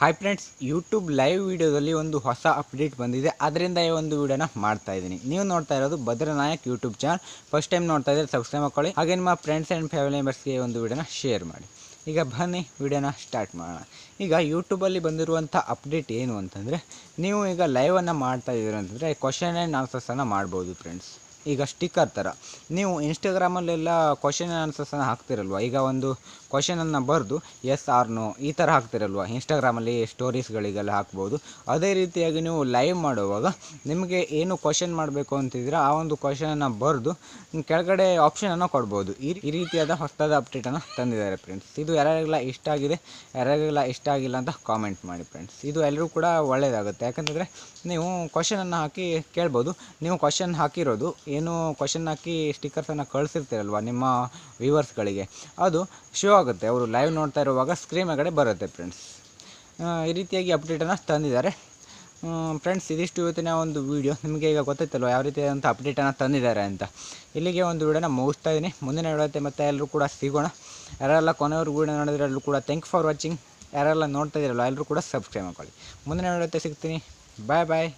Hi friends YouTube live ವಿಡಿಯೋದಲ್ಲಿ ಒಂದು ಹೊಸ ಅಪ್ಡೇಟ್ ಬಂದಿದೆ. ಅದರಿಂದ ಈ ಒಂದು ವಿಡಿಯೋನ ಮಾಡ್ತಾ ಇದ್ದೀನಿ. ನೀವು ನೋಡ್ತಾ ಇರೋದು Bhadranayak YouTube channel first time ನೋಡ್ತಾ ಇದ್ದರೆ ಸಬ್ಸ್ಕ್ರೈಬ್ ಮಾಡ್ಕೊಳ್ಳಿ. ಹಾಗೆ ನಿಮ್ಮ ಫ್ರೆಂಡ್ಸ್ ಆ್ಯಂಡ್ ಫ್ಯಾಮಿಲಿ ಮೆಂಬರ್ಸ್ಗೆ ಒಂದು ವಿಡಿಯೋನ ಶೇರ್ ಮಾಡಿ. ಈಗ ಬನ್ನಿ ವಿಡಿಯೋನ ಸ್ಟಾರ್ಟ್ ಮಾಡೋಣ. ಈಗ ಯೂಟ್ಯೂಬಲ್ಲಿ ಬಂದಿರುವಂಥ ಅಪ್ಡೇಟ್ ಏನು ಅಂತಂದರೆ, ನೀವು ಈಗ ಲೈವನ್ನು ಮಾಡ್ತಾ ಇದ್ದೀರ ಅಂತಂದರೆ ಕ್ವಶನ್ ಆ್ಯಂಡ್ ಆನ್ಸರ್ಸನ್ನು ಮಾಡ್ಬೋದು ಫ್ರೆಂಡ್ಸ್ ಈಗ ಸ್ಟಿಕ್ಕರ್ ಥರ ನೀವು ಇನ್ಸ್ಟಾಗ್ರಾಮಲ್ಲೆಲ್ಲ ಕ್ವಶನ್ ಆನ್ಸರ್ಸನ್ನು ಹಾಕ್ತಿರಲ್ವ? ಈಗ ಒಂದು ಕ್ವಶನನ್ನು ಬರೆದು ಎಸ್ ಆರ್ ನೋ ಈ ಥರ ಹಾಕ್ತಿರಲ್ವ? ಇನ್ಸ್ಟಾಗ್ರಾಮಲ್ಲಿ ಸ್ಟೋರೀಸ್ಗಳಿಗೆಲ್ಲ ಹಾಕ್ಬೋದು. ಅದೇ ರೀತಿಯಾಗಿ ನೀವು ಲೈವ್ ಮಾಡುವಾಗ ನಿಮಗೆ ಏನು ಕ್ವಶನ್ ಮಾಡಬೇಕು ಅಂತಿದ್ರೆ ಆ ಒಂದು ಕ್ವಶನನ್ನು ಬರೆದು ಕೆಳಗಡೆ ಆಪ್ಷನನ್ನು ಕೊಡ್ಬೋದು. ಈ ಈ ರೀತಿಯಾದ ಹೊಸದಾದ ಅಪ್ಡೇಟನ್ನು ತಂದಿದ್ದಾರೆ ಫ್ರೆಂಡ್ಸ್ ಇದು ಯಾರ್ಯಾರಿಗೆಲ್ಲ ಇಷ್ಟ ಆಗಿದೆ, ಯಾರ್ಯಾರಿಗೆಲ್ಲ ಇಷ್ಟ ಆಗಿಲ್ಲ ಅಂತ ಕಾಮೆಂಟ್ ಮಾಡಿ ಫ್ರೆಂಡ್ಸ್ ಇದು ಎಲ್ಲರೂ ಕೂಡ ಒಳ್ಳೆಯದಾಗುತ್ತೆ ಯಾಕಂತಂದರೆ ನೀವು ಕ್ವಶನನ್ನು ಹಾಕಿ ಕೇಳ್ಬೋದು. ನೀವು ಕ್ವಶನ್ ಹಾಕಿರೋದು ಏನು ಕ್ವಶನ್ ಹಾಕಿ ಸ್ಟಿಕ್ಕರ್ಸನ್ನು ಕಳಿಸಿರ್ತೀರಲ್ವ ನಿಮ್ಮ ವ್ಯೂವರ್ಸ್ಗಳಿಗೆ ಅದು ಶೋ ಆಗುತ್ತೆ. ಅವರು ಲೈವ್ ನೋಡ್ತಾ ಇರುವಾಗ ಸ್ಕ್ರೀನ್ ಮೇಲೆ ಬರುತ್ತೆ ಫ್ರೆಂಡ್ಸ್ ಈ ರೀತಿಯಾಗಿ ಅಪ್ಡೇಟನ್ನು ತಂದಿದ್ದಾರೆ. ಫ್ರೆಂಡ್ಸ್ ಇದಿಷ್ಟು ಇವತ್ತಿನ ಒಂದು ವೀಡಿಯೋ ನಿಮಗೆ ಈಗ ಗೊತ್ತಾಯ್ತಲ್ವ ಯಾವ ರೀತಿಯಾದಂಥ ಅಪ್ಡೇಟನ್ನು ತಂದಿದ್ದಾರೆ ಅಂತ. ಇಲ್ಲಿಗೆ ಒಂದು ವೀಡಿಯೋನ ಮುಗಿಸ್ತಾ ಇದ್ದೀನಿ. ಮುಂದಿನ ವಿಡಿಯೋತೆ ಮತ್ತೆ ಎಲ್ಲರೂ ಕೂಡ ಸಿಗೋಣ. ಯಾರೆಲ್ಲ ಕೊನೆಯವ್ರಿಗೆ ವೀಡಿಯೋ ನೋಡಿದ್ರೆ ಕೂಡ ಥ್ಯಾಂಕ್ ಫಾರ್ ವಾಚಿಂಗ್ ಯಾರೆಲ್ಲ ನೋಡ್ತಾ ಇದ್ದೀರಲ್ಲ ಎಲ್ಲರೂ ಕೂಡ ಸಬ್ಸ್ಕ್ರೈಬ್ ಮಾಡ್ಕೊಳ್ಳಿ. ಮುಂದಿನ ವಿಡಿಯೋತೆ ಸಿಗ್ತೀನಿ. ಬಾಯ್ ಬಾಯ್